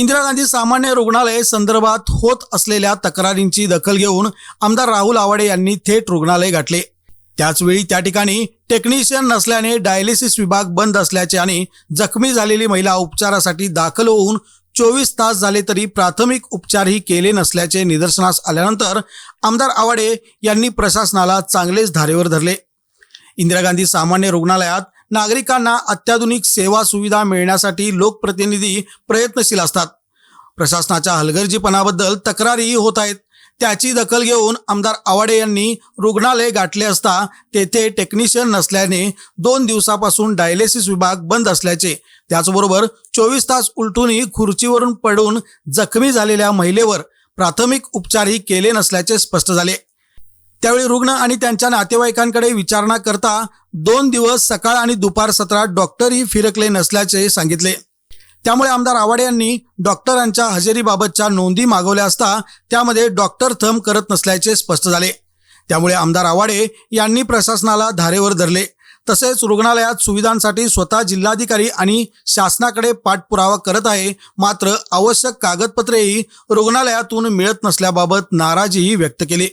इंदिरा गांधी सामान्य रुग्णालय संदर्भात होत असलेल्या तक्रारींची दखल घेऊन आमदार राहुल आवाडे यांनी थेट रुग्णालय गाठले. त्याचवेळी त्या ठिकाणी टेक्निशियन नसल्याने डायलिसिस विभाग बंद असल्याचे आणि जखमी झालेली महिला उपचारासाठी दाखल होऊन चोवीस तास झाले तरी प्राथमिक उपचारही केले नसल्याचे निदर्शनास आल्यानंतर आमदार आवाडे यांनी प्रशासनाला चांगलेच धारेवर धरले. इंदिरा गांधी सामान्य रुग्णालयात नागरिकांना अत्याधुनिक सेवा सुविधा मिळण्यासाठी लोकप्रतिनिधी प्रयत्नशील असतात. प्रशासनाच्या हलगर्जीपणाबद्दल तक्रारीही होत आहेत. त्याची दखल घेऊन आमदार आवाडे यांनी रुग्णालय गाठले असता तेथे टेक्निशियन नसल्याने दोन दिवसापासून डायलिसिस विभाग बंद असल्याचे त्याचबरोबर चोवीस तास उलटूनही खुर्चीवरून पडून जखमी झालेल्या महिलेवर प्राथमिक उपचारही केले नसल्याचे स्पष्ट झाले. त्यावेळी रुग्ण आणि त्यांच्या नातेवाईकांकडे विचारणा करता दोन दिवस सकाळ आणि दुपार सत्रात डॉक्टरही फिरकले नसल्याचे सांगितले. त्यामुळे आमदार आवाडे यांनी डॉक्टरांच्या हजेरीबाबतच्या नोंदी मागवल्या असता त्यामध्ये डॉक्टर थम करत नसल्याचे स्पष्ट झाले. त्यामुळे आमदार आवाडे यांनी प्रशासनाला धारेवर धरले. तसेच रुग्णालयात सुविधांसाठी स्वतः जिल्हाधिकारी आणि शासनाकडे पाठपुरावा करत आहे मात्र आवश्यक कागदपत्रेही रुग्णालयातून मिळत नसल्याबाबत नाराजीही व्यक्त केली.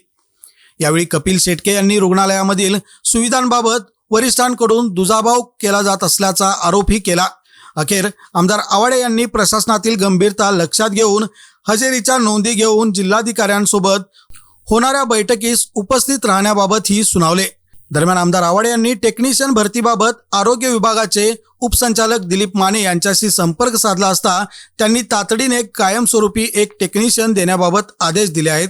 यावेळी कपिल शेटके यांनी रुग्णालयामधील सुविधांबाबत वरिष्ठांकडून दुजाभाव केला जात असल्याचा आरोपही केला. अखेर आमदार आवाडे यांनी प्रशासनातील गंभीरता लक्षात घेऊन हजेरीच्या नोंदी घेऊन जिल्हाधिकाऱ्यांसोबत होणाऱ्या बैठकीस उपस्थित राहण्याबाबत ही सुनावले. दरम्यान आमदार आवाडे यांनी टेक्निशियन भरतीबाबत आरोग्य विभागाचे उपसंचालक दिलीप माने यांच्याशी संपर्क साधला असता त्यांनी तातडीने कायमस्वरूपी एक टेक्निशियन देण्याबाबत आदेश दिले आहेत.